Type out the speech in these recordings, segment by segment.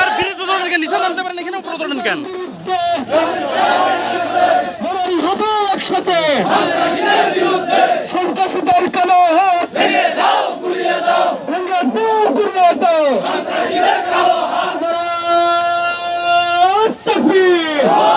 আর bridge উঠলেন নিচে নামতে পারেন এখানে উপরে উঠলেন কেন? একসাথে। সন্ত্রাসীদের কালো হাত। ভেঙে দাও গুড়িয়ে দাও। নারায়ণ তাকবীর। নারায়ণ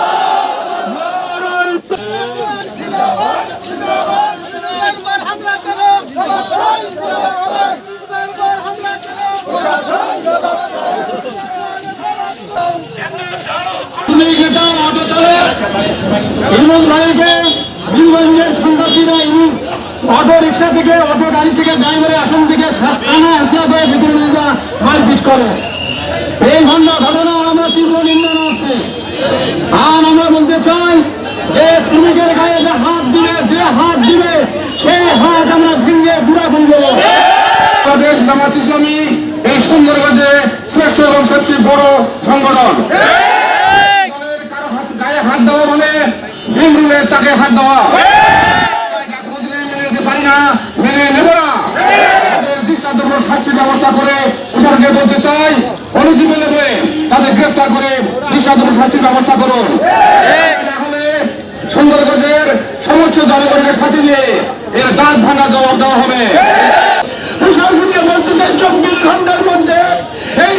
আমার বলতে চাই গায়ে যে হাত যে হাত দেবো। বাংলাদেশ জামাত ইসলামী এই সুন্দরগঞ্জে শ্রেষ্ঠ এবং সবচেয়ে বড় সংগঠন দলের কারও হাত- গায়ে হাত দেওয়া মানে ভীমরুলের চাকে হাত দেওয়া। শাস্তির ব্যবস্থা করে তাদের শাস্তির ব্যবস্থা দাঁত হবে। চব্বিশ মধ্যে এই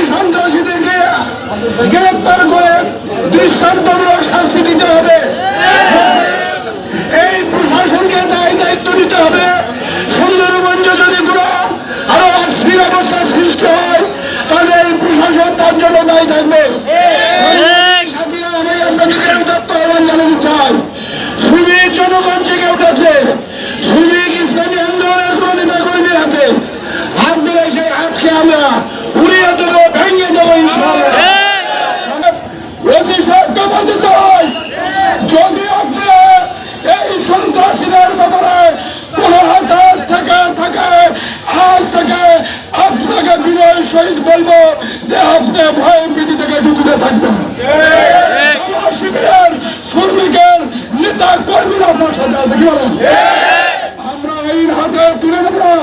করে দৃষ্টান্তমূলক শাস্তি দিতে হবে এই প্রশাসনকে দায় দায়িত্ব নিতে হবে সুন্দরগঞ্জ যদি কোনো আরও অস্থির অবস্থার সৃষ্টি হয় তাহলে এই প্রশাসন তার জন্য দায়ী থাকবে সাথীরা আমি আপনাদেরকে উদাত্ত আহ্বান জানাতে চাই শ্রমিক জনগণ জেগে উঠেছে শ্রমিক ইসলামী আন্দোলনের কোন নেতা কর্মীর হাতে হাত দিলে সেই হাতকে আমরা উড়িয়ে দেবো ভেঙে দেবো ইনশাআল্লাহ অফিসারকে বলতে চাই যদি আপনি এই সন্ত্রাসীদের ব্যাপারে কোন হাতার থেকে থাকে আজ থেকে আপনাকে বিনয় সহিত বলব যে আপনি ভয় ভীতি থেকে দূরে থাকবেন আমার শিবিরের শ্রমিকের নেতা কর্মীরা আপনার সাথে আছে কি বলেন। আমরা এই হাতে তুলে নেব না।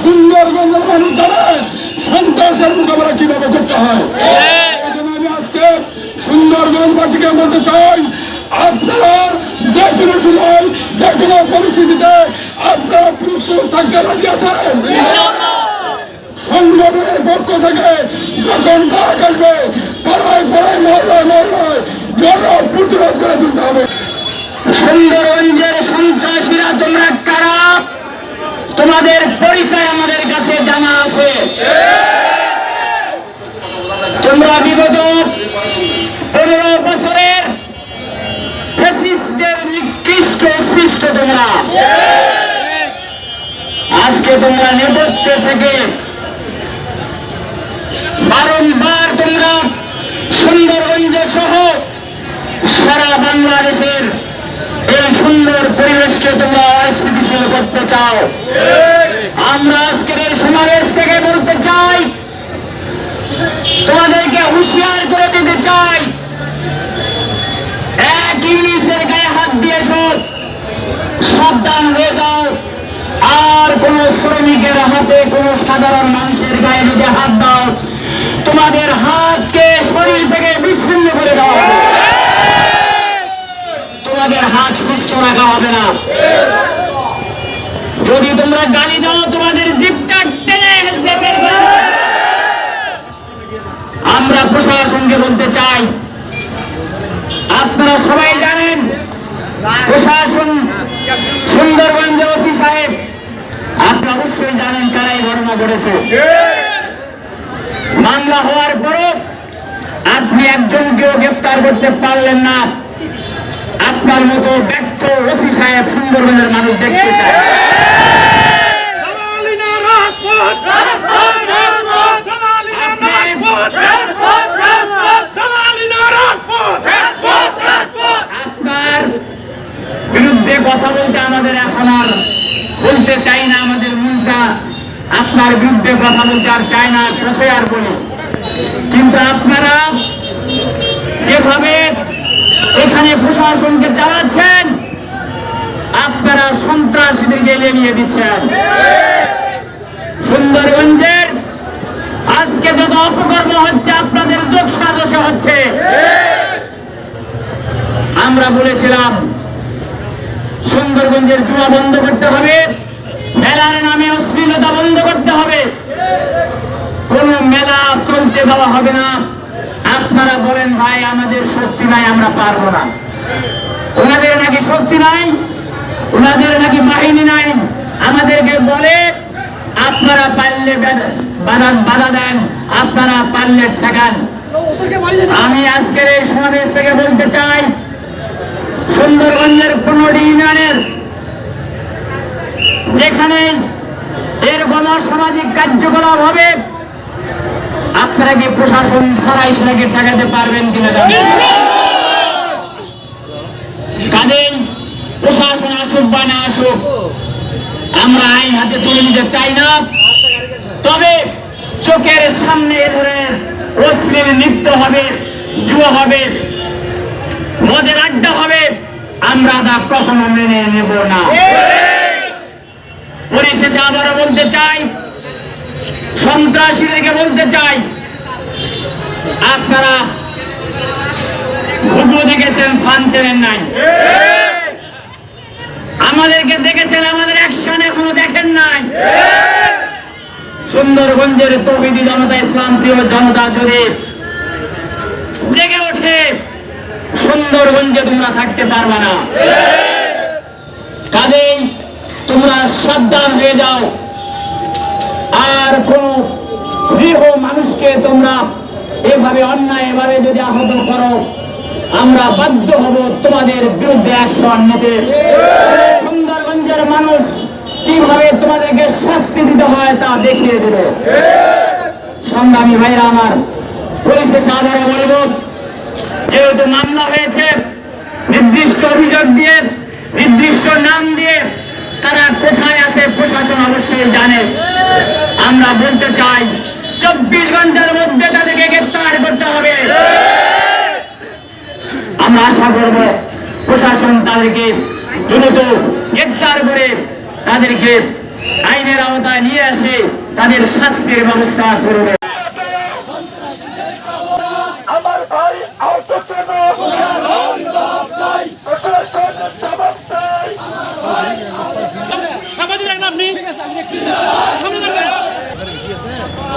সুন্দরগঞ্জের মানুষ জানে সন্ত্রাসের মোকাবেলা কীভাবে করতে হয়। আমি বলতে চাই, আপনারা যে কোনো সময়, যে কোনো পরিস্থিতিতে আপনারা প্রস্তুত থাকতে রাজি আছেন? সংগঠনের পক্ষ থেকে যখন ডাক আসবে পাড়ায় পাড়ায়, মহল্লায় মহল্লায় জন প্রতিরোধ করে তুলতে হবে। সুন্দরগঞ্জের সন্ত্রাসীরা তোমরা কারা? তোমাদের পরিচয় আমাদের কাছে জানা আছে। তোমরা বিগত পনেরো বছরের নিকৃষ্ট সৃষ্ট তোমরা। আজকে তোমরা নেপথ্যে থেকে বারংবার তোমরা সুন্দরগঞ্জ সহ সারা বাংলাদেশের এই সুন্দর পরিবেশকে তোমরা অস্থিতিশীল করতে চাও আমরা আজকের এই সমাবেশ থেকে বলতে চাই, তোমাদেরকে হুঁশিয়ার করে দিতে চাই। এক ইংলিশের গায়ে হাত দিয়েছ, সাবধান হয়ে যাও। আর কোন শ্রমিকের হাতে কোন সাধারণ মানুষের গায়ে যদি হাত দাও, তোমাদের হাতকে শরীর থেকে বিচ্ছিন্ন করে হবে। তোমাদের হাত সুস্থ রাখা হবে না। যদি তোমরা গালি দাও, তোমাদের জিপটা টেনে আমরা প্রশাসনকে বলতে চাই, আপনারা সবাই জানেন, প্রশাসন সুন্দরগঞ্জে ওসি সাহেব, আপনি অবশ্যই জানেন এই ঘটনা ঘটেছে। মামলা হওয়ার পরও আপনি একজনকেও গ্রেপ্তার করতে পারলেন না। আপনার মতো ব্যর্থ ওসি সাহেব সুন্দরবনের মানুষ দেখতে চায় আপনার বিরুদ্ধে কথা বলতে আমাদের এখন আর বলতে চাই না আমাদের মনটা, আপনার বিরুদ্ধে কথা বলতে আর চায় না কোথায় আর বলি। কিন্তু আপনারা যেভাবে এখানে প্রশাসনকে চালাচ্ছেন, আপনারা সন্ত্রাসীদেরকে এলিয়ে নিয়ে দিচ্ছেন। সুন্দরগঞ্জের আজকে যত অপকর্ম হচ্ছে, আপনাদের যোগ সাজসে হচ্ছে। আমরা বলেছিলাম সুন্দরগঞ্জের জুয়া বন্ধ করতে হবে। মেলার নামে অশ্লীলতা বন্ধ করতে হবে। কোন মেলা চলতে দেওয়া হবে না। আপনারা বলেন, ভাই, আমাদের শক্তি নাই, আমরা পারব না। ওনাদের নাকি শক্তি নাই? ওনাদের নাকি বাহিনী নাই? আমাদেরকে বলে, আপনারা পারলে বাধা দেন। আপনারা পারলে ঠেকান। আমি আজকের এই সমাবেশ থেকে বলতে চাই সুন্দরগঞ্জের পনেরোটি ইউনিয়নের যেখানে এরকম সামাজিক কার্যকলাপ হবে, আপনারা কি প্রশাসন ছাড়াই সেটাকে ঠেকাতে পারবেন কিনা? কাজেই প্রশাসন আসুক বা না আসুক, আমরা আইন হাতে তুলে নিতে চাই না তবে চোখের সামনে এ ধরনের অশ্লীল নৃত্য হবে, জুয়া হবে, মদের আড্ডা হবে আমরা তা কখনো মেনে নেব না। পরিশেষে আবারও বলতে চাই, সন্ত্রাসীদেরকে বলতে চাই, আপনারা ঘুঘু দেখেছেন ফান চেনেন নাই। আমাদেরকে দেখেছেন, আমাদের অ্যাকশন এখনও দেখেন নাই। সুন্দরগঞ্জের তৌহিদি জনতা ইসলাম প্রিয় জনতা যদি সুন্দরগঞ্জে তোমরা থাকতে পারবে না। কাজেই তোমরা সাবধান হয়ে যাও। আর কোন গৃহ মানুষকে তোমরা এভাবে অন্যায় এভাবে যদি আহত করো, আমরা বাধ্য হব তোমাদের বিরুদ্ধে অ্যাকশন নিতে। সুন্দরগঞ্জের মানুষ কীভাবে তোমাদেরকে শাস্তি দিতে হয় তা দেখিয়ে দেবে। সংগ্রামী ভাইরা আমার পরিশেষে আধারে বলব, যেহেতু মামলা হয়েছে আমাদের জানে। আমরা বলতে চাই, চব্বিশ ঘণ্টার মধ্যে তাদেরকে গ্রেপ্তার করতে হবে। আমরা আশা করব, প্রশাসন তাদেরকে দ্রুত গ্রেপ্তার করে তাদেরকে আইনের আওতায় নিয়ে আসে তাদের শাস্তির ব্যবস্থা করবে। আমার ভাই আহত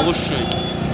Alexandre.